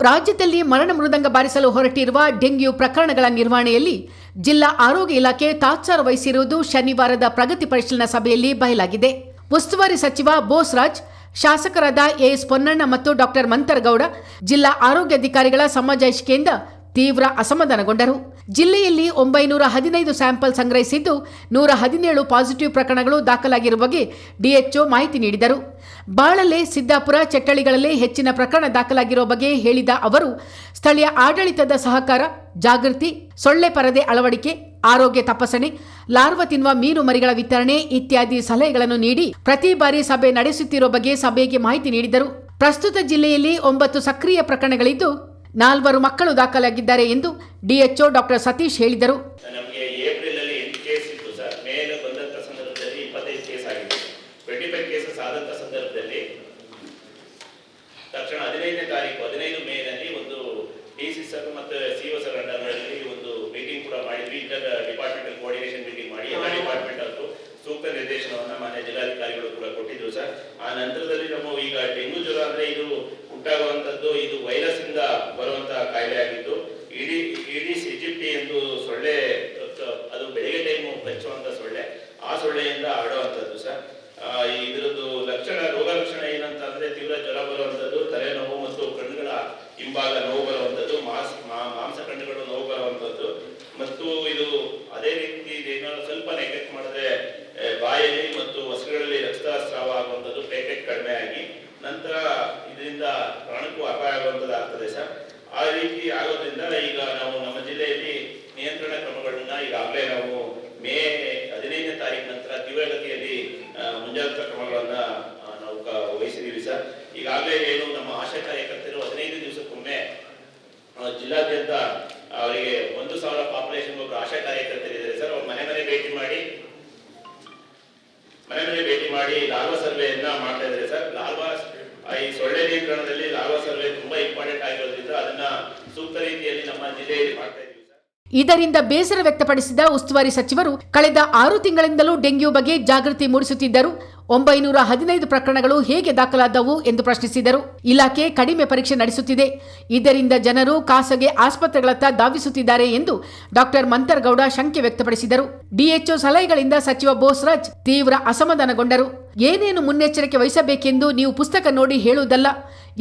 ರಾಜ್ಯದಲ್ಲಿ ಮರಣ ಮೃದಂಗ ಬಾರಿಸಲು ಹೊರಟಿರುವ ಡೆಂಗ್ಯೂ ಪ್ರಕರಣಗಳ ನಿರ್ವಹಣೆಯಲ್ಲಿ ಜಿಲ್ಲಾ ಆರೋಗ್ಯ ಇಲಾಖೆ ತಾತ್ಸಾರ ವಹಿಸಿರುವುದು ಶನಿವಾರದ ಪ್ರಗತಿ ಪರಿಶೀಲನಾ ಸಭೆಯಲ್ಲಿ ಬಯಲಾಗಿದೆ. ಉಸ್ತುವಾರಿ ಸಚಿವ ಬೋಸ್ರಾಜ್, ಶಾಸಕರಾದ ಎಎಸ್ ಪೊನ್ನಣ್ಣ ಮತ್ತು ಡಾಕ್ಟರ್ ಮಂತರಗೌಡ, ಜಿಲ್ಲಾ ಆರೋಗ್ಯಾಧಿಕಾರಿಗಳ ಸಮಜಾಯಿಷಿಕೆಯಿಂದ ತೀವ್ರ ಅಸಮಾಧಾನಗೊಂಡರು. ಜಿಲ್ಲೆಯಲ್ಲಿ ಒಂಬೈನೂರ ಹದಿನೈದು ಸ್ಯಾಂಪಲ್ ಸಂಗ್ರಹಿಸಿದ್ದು ನೂರ ಹದಿನೇಳು ಪಾಸಿಟಿವ್ ಪ್ರಕರಣಗಳು ದಾಖಲಾಗಿರುವ ಬಗ್ಗೆ ಡಿಎಚ್ಒ ಮಾಹಿತಿ ನೀಡಿದರು. ಬಾಳಲೆ, ಸಿದ್ದಾಪುರ ಚಟ್ಟಳಿಗಳಲ್ಲಿ ಹೆಚ್ಚಿನ ಪ್ರಕರಣ ದಾಖಲಾಗಿರುವ ಬಗ್ಗೆ ಹೇಳಿದ ಅವರು, ಸ್ಥಳೀಯ ಆಡಳಿತದ ಸಹಕಾರ, ಜಾಗೃತಿ, ಸೊಳ್ಳೆ ಪರದೆ ಅಳವಡಿಕೆ, ಆರೋಗ್ಯ ತಪಾಸಣೆ, ಲಾರ್ವ ತಿನ್ನುವ ಮೀನು ಮರಿಗಳ ವಿತರಣೆ ಇತ್ಯಾದಿ ಸಲಹೆಗಳನ್ನು ನೀಡಿ ಪ್ರತಿ ಬಾರಿ ಸಭೆ ನಡೆಸುತ್ತಿರುವ ಬಗ್ಗೆ ಸಭೆಗೆ ಮಾಹಿತಿ ನೀಡಿದರು. ಪ್ರಸ್ತುತ ಜಿಲ್ಲೆಯಲ್ಲಿ ಒಂಬತ್ತು ಸಕ್ರಿಯ ಪ್ರಕರಣಗಳಿದ್ದು ನಾಲ್ವರು ಮಕ್ಕಳು ದಾಖಲಾಗಿದ್ದಾರೆ ಎಂದು ಡಿಎಚ್ಒ ಡಾಕ್ಟರ್ ಸತೀಶ್ ಹೇಳಿದರು. ನಮಗೆ ಏಪ್ರಿಲ್ ಅಲ್ಲಿ ಎಂಟು ಕೇಸ್ ಇತ್ತು ಸರ್. ಮೇಲೆ ಬಂದಂತ ಸಂದರ್ಭದಲ್ಲಿ ಇಪ್ಪತ್ತೈದು ಕೇಸ್ ಆಗಿದೆ. ಟ್ವೆಂಟಿ ಫೈವ್ ಕೇಸಸ್ ಆದಂತ ಸಂದರ್ಭದಲ್ಲಿ ತಕ್ಷಣ ಹದಿನೈದನೇ ತಾರೀಕು ಹದಿನೈದು ಮೇನಲ್ಲಿ ಒಂದು ಡಿ ಸಿ ಸರ್ ಮತ್ತು ಸಿ ಒ ಸರ್ ಒಂದು ಮೀಟಿಂಗ್ ಕೂಡ ಮಾಡಿದ್ವಿ. ಇಂಟರ್ ಡಿಪಾರ್ಟ್ಮೆಂಟಲ್ ಕೋಆರ್ಡಿನೇಷನ್ ಮೀಟಿಂಗ್ ಮಾಡಿ ಎಲ್ಲ ಡಿಪಾರ್ಟ್ಮೆಂಟ್ ನಿರ್ದೇಶನವನ್ನ ಮಾನ್ಯ ಜಿಲ್ಲಾಧಿಕಾರಿಗಳು ಕೂಡ ಕೊಟ್ಟಿದ್ರು ಸರ್. ಆ ನಂತರದಲ್ಲಿ ನಮ್ಮ ಈಗ ಡೆಂಗು ಜ್ವರ ಅಂದ್ರೆ ಇದು ಉಂಟಾಗುವಂತದ್ದು ಇದು ವೈರಸ್ ಇಂದ ಬರುವಂತಹ ಕಾಯಿಲೆ ಆಗಿದ್ದು, ಇಡೀ ಇಡೀ ಈಜಿಪ್ಟಿ ಎಂದು ಸೊಳ್ಳೆ, ಅದು ಬೆಳಿಗ್ಗೆ ಟೈಮು ಹಚ್ಚುವಂತ ಸೊಳ್ಳೆ, ಆ ಸೊಳ್ಳೆಯಿಂದ ಹರಡುವಂತದ್ದು ಸರ್. ಇದರದ್ದು ಲಕ್ಷಣ ರೋಗ ಲಕ್ಷಣ ಏನಂತ ಅಂದ್ರೆ ತೀವ್ರ ಜ್ವರ ಬರುವಂತದ್ದು ತಲೆನೋವು ಮತ್ತು ಕಣ್ಣುಗಳ ಹಿಂಭಾಗ ನೋವು ಬರುವಂತದ್ದು ಮಾಸ್ ಮಾ- ಮಾಂಸ ಕಣ್ಣುಗಳು ನೋವು ಬರುವಂತದ್ದು ಮತ್ತು ಇದು ಅದೇ ರೀತಿ ಇದೇನಾದ್ರು ಸ್ವಲ್ಪ ನೆಗ್ಲೆಕ್ಟ್ ಮಾಡಿದ್ರೆ ಆ, ಬಾಯಲ್ಲಿ ಮತ್ತು ಹೊಸಗಳಲ್ಲಿ ರಕ್ತಸ್ರಾವ ಆಗುವಂಥದ್ದು ಪ್ಲೇಟೆಟ್ ಕಡಿಮೆ ಆಗಿ ನಂತರ ಇದರಿಂದ ಪ್ರಾಣಕ್ಕೂ ಅಪಾಯ ಆಗುವಂಥದ್ದು ಆಗ್ತದೆ ಸರ್ ಆ ರೀತಿ ಆಗೋದ್ರಿಂದ ಈಗ ನಾವು ನಮ್ಮ ಜಿಲ್ಲೆಯಲ್ಲಿ ನಿಯಂತ್ರಣ ಕ್ರಮಗಳನ್ನ ಈಗಾಗಲೇ ನಾವು ಮೇ ಹದಿನೈದನೇ ತಾರೀಕು ನಂತರ ತೀವ್ರಗತಿಯಲ್ಲಿ ಮುಂಜಾಗ್ರತಾ ಕ್ರಮಗಳನ್ನ ನಾವು ವಹಿಸಿದೀವಿ ಸರ್. ಈಗಾಗಲೇ ಏನು ನಮ್ಮ ಆಶಾ ಕಾರ್ಯಕರ್ತರು ಹದಿನೈದು ದಿವಸಕ್ಕೊಮ್ಮೆ ಜಿಲ್ಲಾದ್ಯಂತ ಅವರಿಗೆ ಒಂದು ಸಾವಿರ ಪಾಪ್ಯುಲೇಷನ್ ಒಬ್ಬರು ಆಶಾ ಕಾರ್ಯಕರ್ತರಿದ್ದಾರೆ ಸರ್. ಅವ್ರ ಮನೆ ಮನೆ ಭೇಟಿ ಮಾಡಿ ಮನೆ ಮನೆ ಭೇಟಿ ಮಾಡಿ ಲಾರ್ವಾ ಸರ್ವೆಯನ್ನ ಮಾಡ್ತಾ ಇದ್ದಾರೆ ಸರ್. ಲಾರ್ವಾ ಆ, ಈ ಸೊಳ್ಳೆ ನಿಯಂತ್ರಣದಲ್ಲಿ ಲಾರ್ವಾ ಸರ್ವೆ ತುಂಬಾ ಇಂಪಾರ್ಟೆಂಟ್ ಆಗಿರೋದ್ರಿಂದ ಅದನ್ನ ಸೂಕ್ತ ರೀತಿಯಲ್ಲಿ ನಮ್ಮ ಜಿಲ್ಲೆಯಲ್ಲಿ ಮಾಡ್ತಾ ಇದರಿಂದ ಬೇಸರ ವ್ಯಕ್ತಪಡಿಸಿದ ಉಸ್ತುವಾರಿ ಸಚಿವರು, ಕಳೆದ ಆರು ತಿಂಗಳಿಂದಲೂ ಡೆಂಗ್ಯೂ ಬಗ್ಗೆ ಜಾಗೃತಿ ಮೂಡಿಸುತ್ತಿದ್ದರು. ಒಂಬೈನೂರ ಹದಿನೈದು ಪ್ರಕರಣಗಳು ಹೇಗೆ ದಾಖಲಾದವು ಎಂದು ಪ್ರಶ್ನಿಸಿದರು. ಇಲಾಖೆ ಕಡಿಮೆ ಪರೀಕ್ಷೆ ನಡೆಸುತ್ತಿದೆ. ಇದರಿಂದ ಜನರು ಖಾಸಗಿ ಆಸ್ಪತ್ರೆಗಳತ್ತ ಧಾವಿಸುತ್ತಿದ್ದಾರೆ ಎಂದು ಡಾಕ್ಟರ್ ಮಂತರ್ಗೌಡ ಶಂಕೆ ವ್ಯಕ್ತಪಡಿಸಿದರು. ಡಿಎಚ್ಒ ಸಲಹೆಗಳಿಂದ ಸಚಿವ ಬೋಸ್ರಾಜ್ ತೀವ್ರ ಅಸಮಾಧಾನಗೊಂಡರು. ಏನೇನು ಮುನ್ನೆಚ್ಚರಿಕೆ ವಹಿಸಬೇಕೆಂದು ನೀವು ಪುಸ್ತಕ ನೋಡಿ ಹೇಳುವುದಲ್ಲ,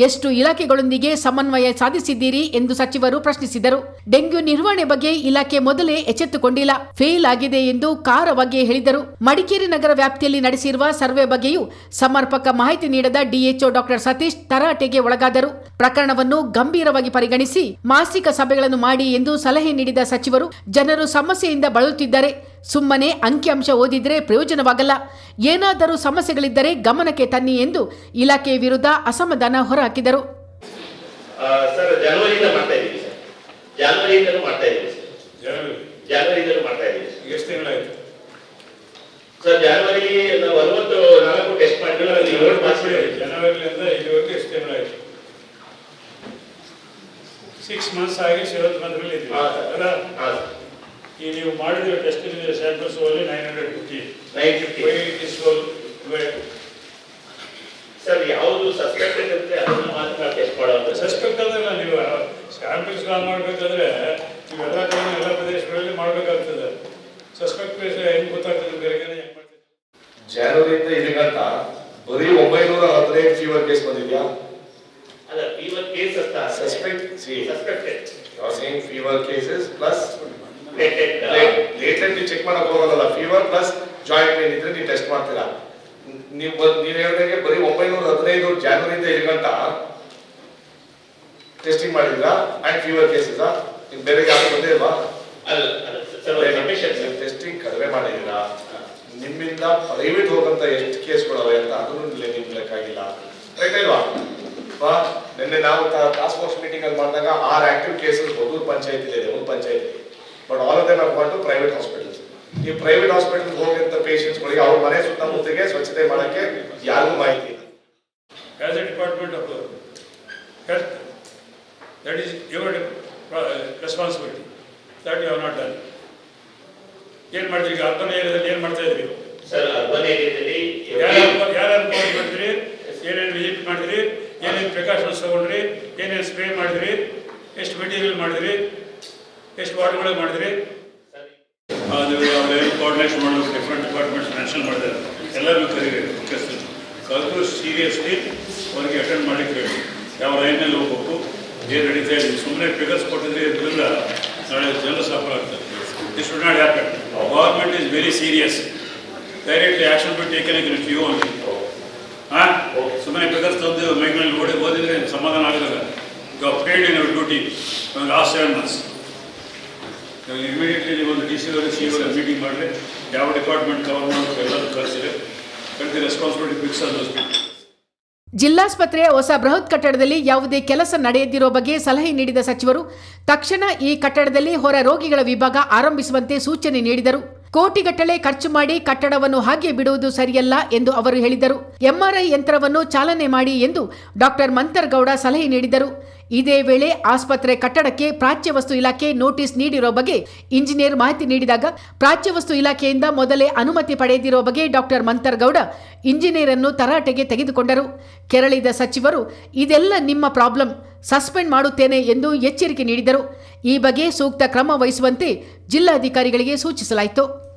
ಎಷ್ಟು ಇಲಾಖೆಗಳೊಂದಿಗೆ ಸಮನ್ವಯ ಸಾಧಿಸಿದ್ದೀರಿ ಎಂದು ಸಚಿವರು ಪ್ರಶ್ನಿಸಿದರು. ಡೆಂಗ್ಯೂ ನಿರ್ವಹಣೆ ಬಗ್ಗೆ ಇಲಾಖೆ ಮೊದಲೇ ಎಚ್ಚೆತ್ತುಕೊಂಡಿಲ್ಲ, ಫೇಲ್ ಆಗಿದೆ ಎಂದು ಖಾರವಾಗಿ ಹೇಳಿದರು. ಮಡಿಕೇರಿ ನಗರ ವ್ಯಾಪ್ತಿಯಲ್ಲಿ ನಡೆಸಿರುವ ಸರ್ವೆ ಬಗ್ಗೆಯೂ ಸಮರ್ಪಕ ಮಾಹಿತಿ ನೀಡದ ಡಿಎಚ್ಒ ಡಾಕ್ಟರ್ ಸತೀಶ್ ತರಾಟೆಗೆ ಒಳಗಾದರು. ಪ್ರಕರಣವನ್ನು ಗಂಭೀರವಾಗಿ ಪರಿಗಣಿಸಿ ಮಾಸಿಕ ಸಭೆಗಳನ್ನು ಮಾಡಿ ಎಂದು ಸಲಹೆ ನೀಡಿದ ಸಚಿವರು ಜನರು ಸಮಸ್ಯೆಯಿಂದ ಬಳಲುತ್ತಿದ್ದಾರೆ. ಸುಮ್ಮನೆ ಅಂಕಿಅಂಶ ಓದಿದ್ರೆ ಪ್ರಯೋಜನವಾಗಲ್ಲ. ಏನಾದರೂ ಸಮಸ್ಯೆಗಳಿದ್ದರೆ ಗಮನಕ್ಕೆ ತನ್ನಿ ಎಂದು ಇಲಾಖೆ ವಿರುದ್ಧ ಅಸಮಾಧಾನ ಹೊರಹಾಕಿದರು. ಸರ್ ಜನವರಿ. ನಾವು ಅರವತ್ತು ನಾಲ್ಕು ಟೆಸ್ಟ್ ಮಾಡಿದ್ವಿ. ಜನವರಿಲಿಂದ ಇಲ್ಲಿವರೆಗೂ ಎಷ್ಟು ತಿಂಗಳಾಯ್ತು? ಸಿಕ್ಸ್ ಮಂತ್ಸ್ ಆಗಿ ಸಿರೋದ್ ಬಂದ್ರಲ್ಲಿ. ಅಲ್ಲ. ಈ ನೀವು ಮಾಡಿದ್ರೆ test samples only nine hundred fifty nine fifty is sir ಯಾವುದು ಸಸ್ಪೆಕ್ಟ್ ಇರುತ್ತೆ ಅದನ್ನು ಮಾತ್ರ ನಾವು ಟೆಸ್ಟ್ ಮಾಡೋದು. ಸಸ್ಪೆಕ್ಟ್ ಅದಲ್ಲ ನೀವು. ಸ್ಯಾಂಪಲ್ಸ್ ಕಾಲ್ ಮಾಡಬೇಕಾದ್ರೆ ನೀವು ಎಲ್ಲ ಕಡೆ ಎಲ್ಲ ಪ್ರದೇಶಗಳಲ್ಲಿ ಮಾಡಬೇಕಾಗ್ತದೆ. ಸಸ್ಪೆಕ್ಟ್ ಹೆಂಗೆ ಗೊತ್ತಾಗ್ತದೆ ಬೇರೆ ಜನವರಿಯಿಂದ ಮಾಡ್ತೀವಿ ಜಾನ್ವರಿಯಿಂದ ಇದಕ್ಕಂತ ಬರೀ ಒಂಬೈನೂರ ಹದಿನೈದು ಫೀವರ್ ಕೇಸ್ ಬಂದಿದ್ಯಾ? Fever case suspected. Suspect see suspected you are saying fever cases plus plated latent ನೀವು ಚೆಕ್ ಮಾಡಕ್ ಹೋಗಲ್ಲ ಫೀವರ್ ಪ್ಲಸ್ ಜಾಯಿಂಟ್ ಪೇನ್ ಇದ್ರೆ ನೀವು ಟೆಸ್ಟ್ ಮಾಡ್ತೀರಾ? ನೀವು ನೀವು ಹೇಳ್ದಂಗೆ ಬರೀ ಒಂಬೈನೂರ ಹದಿನೈದು ಜಾನ್ವರಿಯಿಂದ ಇದಕ್ಕಂತ ಟೆಸ್ಟಿಂಗ್ ಮಾಡಿದ್ರಾ ಅಂಡ್ ಫೀವರ್ ಕೇಸಸ್ ನೀವು ಬೇರೆ ಯಾರು ಬಂದೇ ಇಲ್ವಾ? ಟೆಸ್ಟಿಂಗ್ ಕಡಿಮೆ ಮಾಡಿದ್ದೀರಾ? ನಿಮ್ಮಿಂದ ಪ್ರೈವೇಟ್ ಹೋಗಂತ ಎಷ್ಟು ಕೇಸ್ಗಳವೆ ಅಂತ ಅದನ್ನು ನಿಮ್ಗೆ ಲೆಕ್ಕ ಆಗಿಲ್ಲ. ರೈಟ್ ಇಲ್ವಾ ಬಾ. ನಿನ್ನೆ ನಾವು ಟಾಸ್ಕ್ ಫೋರ್ಸ್ ಮೀಟಿಂಗ್ ಅಲ್ಲಿ ಮಾಡಿದಾಗ ಆರ್ ಆಕ್ಟಿವ್ ಕೇಸಸ್ ಹೊದೂರ್ ಪಂಚಾಯತಿಲಿ ಇದೆ ಒಂದು ಪಂಚಾಯತಿ but all of them to private hospitals ಈ ಪ್ರೈವೇಟ್ ಹಾಸ್ಪಿಟಲ್ ಹೋಗಿಂತ ಪೇಷಂಟ್ಸ್ಗಳಿಗೆ ಅವ್ರ ಮನೆ ಸುತ್ತಮುತ್ತಗೆ ಸ್ವಚ್ಛತೆ ಮಾಡಕ್ಕೆ ಯಾರಿಗೂ ಮಾಹಿತಿ ಇಲ್ಲ. As a department of uh, health, that is your uh, responsibility, that you have not done. ಏನ್ ಮಾಡಿದ್ರಿ ಈಗ ಅರ್ಬನ್ ಏರಿಯಾದಲ್ಲಿ ಏನ್ ಮಾಡ್ತಾ ಇದ್ರಿ? ಸರ್ ಅರ್ಬನ್ ಏರಿಯಾದಲ್ಲಿ ಯಾರು ಯಾರು ಮಾಡ್ತೀರಿ? ಏನೇನು ವಿಸಿಟ್ ಮಾಡಿದ್ರಿ ಏನೇನು ಪ್ರಿಕಾಷನ್ಸ್ ತೊಗೊಂಡ್ರಿ ಏನೇನು ಸ್ಪ್ರೇ ಮಾಡಿದ್ರಿ ಎಷ್ಟು ಮೆಟೀರಿಯಲ್ ಮಾಡಿದ್ರಿ ಎಷ್ಟು ವಾರ್ಡ್ಗಳು ಮಾಡಿದ್ರಿ? ಅದು ಕೋಆರ್ಡಿನೇಷನ್ ಮಾಡಬೇಕು ಡಿಫ್ರೆಂಟ್ ಡಿಪಾರ್ಟ್ಮೆಂಟ್ಸ್ ಮೆನ್ಷನ್ ಮಾಡಿದ್ದಾರೆ ಎಲ್ಲರಿಗೂ ಕರೀರಿ ಮುಖ್ಯಸ್ಥರು. ಕಲ್ತು ಸೀರಿಯಸ್ಲಿ ಅವ್ರಿಗೆ ಅಟೆಂಡ್ ಮಾಡಲಿಕ್ಕೆ ಹೇಳಿ. ಯಾವ ಲೈನಲ್ಲಿ ಹೋಗ್ಬೇಕು ಏನು ನಡೀತಾ ಇದೆ. ಸುಮ್ಮನೆ ಫಿಗರ್ಸ್ ಕೊಟ್ಟಿದ್ರೆ ಇದರಿಂದ ನಾಳೆ ಜನ ಸಫರ್ ಆಗ್ತದೆ this should not happen government is very serious directly action be taken against you ಅಂತ ಹಾಂ? ಸುಮ್ಮನೆ ಫಿಗರ್ಸ್ ತಂದು ಮೈಗಳಲ್ಲಿ ಓಡಿ ಓದಿದ್ರೆ ಸಮಾಧಾನ ಆಗೋದಿಲ್ಲ. You paid in your duty last seven months immediately ನೀವು ಒಂದು ಡಿ ಸಿ ಅವರು ಸಿ ಇವರು ಮೀಟಿಂಗ್ ಮಾಡಿದ್ರೆ ಯಾವ ಡಿಪಾರ್ಟ್ಮೆಂಟ್ ಕವರ್ ಮಾಡಬೇಕು ಎಲ್ಲರೂ ಕಳಿಸಿದ್ರೆ, ಕಳಿಸಿ ರೆಸ್ಪಾನ್ಸಿಬಿಲಿಟಿ ಫಿಕ್ಸ್ ಆದ ಜಿಲ್ಲಾಸ್ಪತ್ರೆಯ ಹೊಸ ಬೃಹತ್ ಕಟ್ಟಡದಲ್ಲಿ ಯಾವುದೇ ಕೆಲಸ ನಡೆಯದಿರೋ ಬಗ್ಗೆ ಸಲಹೆ ನೀಡಿದ ಸಚಿವರು, ತಕ್ಷಣ ಈ ಕಟ್ಟಡದಲ್ಲಿ ಹೊರ ರೋಗಿಗಳ ವಿಭಾಗ ಆರಂಭಿಸುವಂತೆ ಸೂಚನೆ ನೀಡಿದರು. ಕೋಟಿಗಟ್ಟಲೆ ಖರ್ಚು ಮಾಡಿ ಕಟ್ಟಡವನ್ನು ಹಾಗೆ ಬಿಡುವುದು ಸರಿಯಲ್ಲ ಎಂದು ಅವರು ಹೇಳಿದರು. ಎಂಆರ್ಐ ಯಂತ್ರವನ್ನು ಚಾಲನೆ ಮಾಡಿ ಎಂದು ಡಾಕ್ಟರ್ ಮಂತರ್ಗೌಡ ಸಲಹೆ ನೀಡಿದರು. ಇದೇ ವೇಳೆ ಆಸ್ಪತ್ರೆ ಕಟ್ಟಡಕ್ಕೆ ಪ್ರಾಚ್ಯವಸ್ತು ಇಲಾಖೆ ನೋಟಿಸ್ ನೀಡಿರೋ ಬಗ್ಗೆ ಇಂಜಿನಿಯರ್ ಮಾಹಿತಿ ನೀಡಿದಾಗ ಪ್ರಾಚ್ಯವಸ್ತು ಇಲಾಖೆಯಿಂದ ಮೊದಲೇ ಅನುಮತಿ ಪಡೆದಿರೋ ಬಗ್ಗೆ ಡಾಕ್ಟರ್ ಮಂತರ್ಗೌಡ ಇಂಜಿನಿಯರ್ ಅನ್ನು ತರಾಟೆಗೆ ತೆಗೆದುಕೊಂಡರು. ಕೆರಳಿದ ಸಚಿವರು, ಇದೆಲ್ಲ ನಿಮ್ಮ ಪ್ರಾಬ್ಲಮ್, ಸಸ್ಪೆಂಡ್ ಮಾಡುತ್ತೇನೆ ಎಂದು ಎಚ್ಚರಿಕೆ ನೀಡಿದರು. ಈ ಬಗ್ಗೆ ಸೂಕ್ತ ಕ್ರಮ ವಹಿಸುವಂತೆ ಜಿಲ್ಲಾಧಿಕಾರಿಗಳಿಗೆ ಸೂಚಿಸಲಾಯಿತು.